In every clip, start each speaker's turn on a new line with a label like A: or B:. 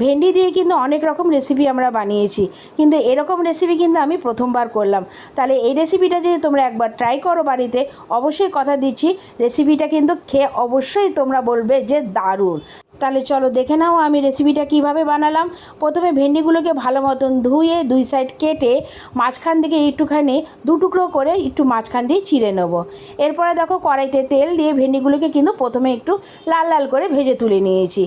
A: ভেন্ডি দিয়ে কিন্তু অনেক রকম রেসিপি আমরা বানিয়েছি। কিন্তু এরকম রেসিপি কিন্তু আমি প্রথমবার করলাম। তাহলে এই রেসিপিটা যদি তোমরা একবার ট্রাই করো বাড়িতে, অবশ্যই কথা দিচ্ছি রেসিপিটা কিন্তু খেয়ে অবশ্যই তোমরা বলবে যে দারুণ। তাহলে চলো দেখে নাও আমি রেসিপিটা কীভাবে বানালাম। প্রথমে ভেন্ডিগুলোকে ভালো মতন ধুয়ে দুই সাইড কেটে মাঝখান থেকে একটুখানি দু টুকরো করে একটু মাঝখান দিয়ে চিড়ে নেব। এরপরে দেখো কড়াইতে তেল দিয়ে ভেন্ডিগুলোকে কিন্তু প্রথমে একটু লাল লাল করে ভেজে তুলে নিয়েছি।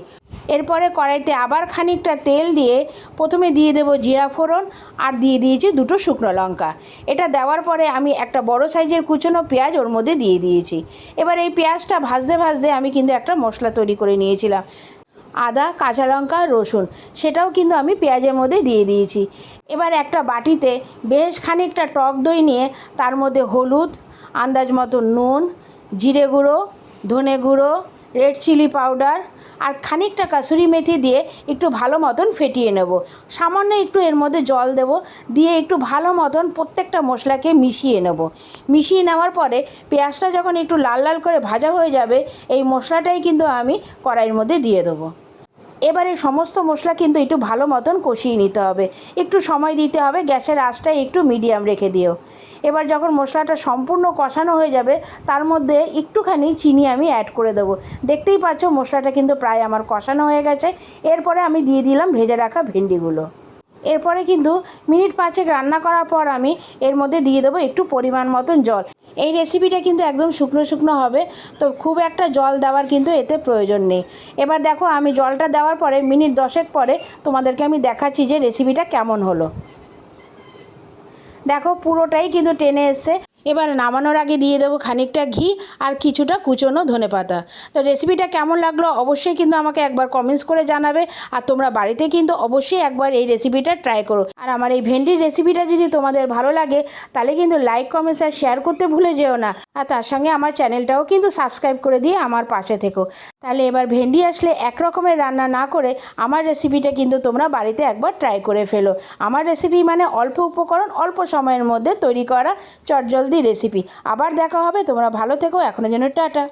A: এরপরে কড়াইতে আবার খানিকটা তেল দিয়ে প্রথমে দিয়ে দেবো জিরা ফোড়ন আর দিয়ে দিয়েছি দুটো শুকনো লঙ্কা। এটা দেওয়ার পরে আমি একটা বড় সাইজের কুচনো পেঁয়াজ ওর মধ্যে দিয়ে দিয়েছি। এবার এই পেঁয়াজটা ভাজতে ভাজতে আমি কিন্তু একটা মশলা তৈরি করে নিয়েছিলাম। আদা, কাঁচা লঙ্কা, রসুন, সেটাও কিন্তু আমি পেঁয়াজের মধ্যে দিয়ে দিয়েছি। এবার একটা বাটিতে বেশ খানিকটা টক দই নিয়ে তার মধ্যে হলুদ, আন্দাজ মতো নুন, জিরে গুঁড়ো, ধনে গুঁড়ো রেড চিলি পাউডার আর খানিকটা কাসুরি মেথি দিয়ে একটু ভালো মতন ফেটিয়ে নেব। সামান্য একটু এর মধ্যে জল দেব, দিয়ে একটু ভালো মতন প্রত্যেকটা মশলাকে মিশিয়ে নেব। মিশিয়ে নেওয়ার পরে পেঁয়াজটা যখন একটু লাল লাল করে ভাজা হয়ে যাবে, এই মশলাটাই কিন্তু আমি কড়াইয়ের মধ্যে দিয়ে দেবো। এবারে সমস্ত মশলা কিন্তু একটু ভালো মতন কষিয়ে নিতে হবে। একটু সময় দিতে হবে, গ্যাসের আঁচটা একটু মিডিয়াম রেখে দিও। এবার যখন মশলাটা সম্পূর্ণ কষানো হয়ে যাবে, তার মধ্যে একটুখানি চিনি আমি অ্যাড করে দেবো। দেখতেই পাচ্ছ মশলাটা কিন্তু প্রায় আমার কষানো হয়ে গেছে। এরপরে আমি দিয়ে দিলাম ভেজে রাখা ভেন্ডিগুলো। এরপরে কিন্তু মিনিট পাঁচেক রান্না করার পর আমি এর মধ্যে দিয়ে দেবো একটু পরিমাণ মতন জল। এই রেসিপিটা কিন্তু একদম শুকনো শুকনো হবে, তো খুব একটা জল দেওয়ার কিন্তু এতে প্রয়োজন নেই। এবার দেখো, আমি জলটা দেওয়ার পরে মিনিট দশেক পরে তোমাদেরকে আমি দেখাচ্ছি যে রেসিপিটা কেমন হলো। দেখো, পুরোটাই কিন্তু টেনে এসছে। এবার নামানোর আগে দিয়ে দেবো খানিকটা ঘি আর কিছুটা কুচনো ধনে পাতা তো রেসিপিটা কেমন লাগল অবশ্যই কিন্তু আমাকে একবার কমেন্টস করে জানাবে আর তোমরা বাড়িতে কিন্তু অবশ্যই একবার এই রেসিপিটা ট্রাই করো। আর আমার এই ভেন্ডির রেসিপিটা যদি তোমাদের ভালো লাগে তাহলে কিন্তু লাইক কমেন্টস আর শেয়ার করতে ভুলে যেও না। আর তার সঙ্গে আমার চ্যানেলটাও কিন্তু সাবস্ক্রাইব করে দিয়ে আমার পাশে থেকো। তাহলে এবার ভেন্ডি আসলে এক রকমের রান্না না করে আমার রেসিপিটা কিন্তু তোমরা বাড়িতে একবার ট্রাই করে ফেলো। আমার রেসিপি মানে অল্প উপকরণ, অল্প সময়ের মধ্যে তৈরি করা চটজলদি রেসিপি আবার দেখা হবে, তোমরা ভালো থেকো এখনও যেন টাটা।